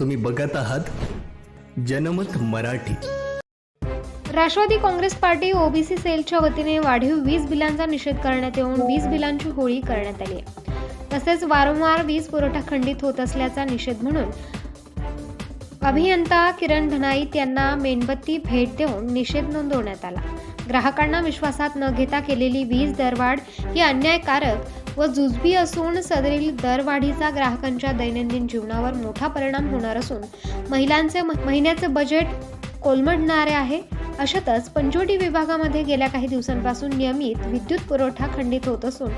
तुम्ही बघत आहात जनमत मराठी. राष्ट्रवादी काँग्रेस पार्टी ओबीसी सेलच्या वतीने वाढीव वीज बिलांचा निषेध करण्यात येऊन वीज बिलांची होळी करण्यात आली तसेच वारंवार वीज पुरवठा खंडित होत असल्याचा निषेध म्हणून अभियंता किरण धनाईत यांना मेणबत्ती भेट देऊन निषेध नोंदवण्यात आला. ग्राहकांना विश्वासात न घेता केलेली वीज दरवाढ ही अन्यायकारक व जुजबी असून सदरील दरवाढीचा ग्राहकांच्या दैनंदिन जीवनावर मोठा परिणाम होणार असून महिलांचे म- महिन्याचे बजेट कोलमडणारे आहे. अशातच पंचवटी विभागामध्ये गेल्या काही दिवसांपासून नियमित विद्युत पुरवठा खंडित होत असून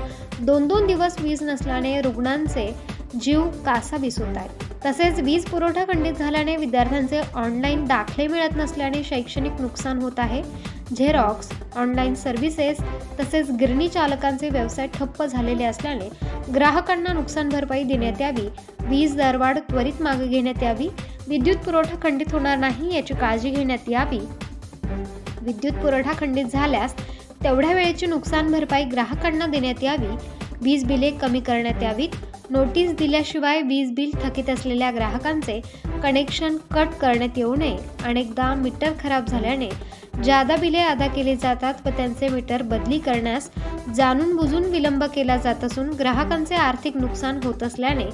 दोन दोन दिवस वीज नसल्याने रुग्णांचे जीव कासावीस होत आहेत. तसेच वीज पुरवठा खंडित झाल्याने विद्यार्थ्यांचे ऑनलाईन दाखले मिळत नसल्याने शैक्षणिक नुकसान होत आहे. झेरॉक्स ऑनलाईन सर्व्हिसेस तसेच गिरणी चालकांचे व्यवसाय ठप्प झालेले असल्याने ग्राहकांना नुकसान भरपाई देण्यात यावी वीज दरवाढ त्वरित मागे घेण्यात यावी विद्युत पुरवठा खंडित होणार नाही याची काळजी घेण्यात यावी. विद्युत पुरवठा खंडित झाल्यास तेवढ्या वेळेची नुकसान भरपाई ग्राहकांना देण्यात यावी. वीज बिले कमी करण्यात यावीत. नोटीस दिल्याशिवाय वीज बिल थकीत असलेल्या ग्राहकांचे कनेक्शन कट करण्यात येऊ नये. अनेकदा मीटर खराब झाल्याने जादा बिले अदा केली जातात व त्यांचे मीटर बदली करण्यास जाणून बुजून विलंब केला जात असून ग्राहकांचे आर्थिक नुकसान होत असल्याने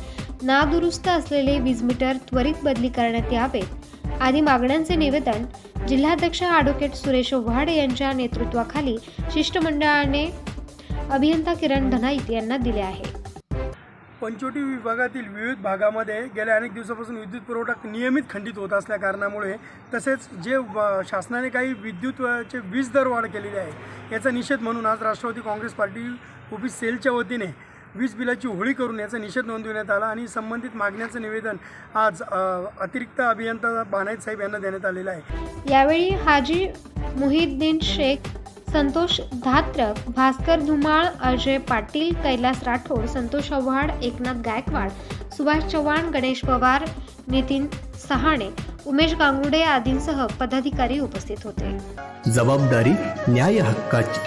नादुरुस्त असलेले वीज मीटर त्वरित बदली करण्यात यावेत आदी मागण्यांचे निवेदन जिल्हाध्यक्ष ॲडव्होकेट सुरेश वाड यांच्या नेतृत्वाखाली शिष्टमंडळाने अभियंता किरण धनाईत यांना दिले आहे. पंचवटी विभागातील विविध भागामध्ये गेल्या अनेक दिवसापासून विद्युत पुरवठा नियमित खंडित होत असल्या कारणामुळे तसेच जे शासनाने काही विद्युतचे वीज दर वाढ केलेली आहे याचा निषेध म्हणून आज राष्ट्रवादी काँग्रेस पार्टी ओबीसी सेलच्या वतीने वीज बिलाची होळी करून याचा निषेध नोंदवण्यात आला आणि संबंधित मागण्याचं निवेदन आज अतिरिक्त अभियंता बानाईत साहेब यांना देण्यात आलेलं आहे. यावेळी हाजी मुहिद्दीन शेख संतोष धात्रक भास्कर धुमाळ अजय पाटील कैलास राठोड संतोष आव्हाड एकनाथ गायकवाड सुभाष चव्हाण गणेश पवार नितीन सहाणे उमेश गांगुडे आदींसह पदाधिकारी उपस्थित होते. जबाबदारी न्याय हक्काची.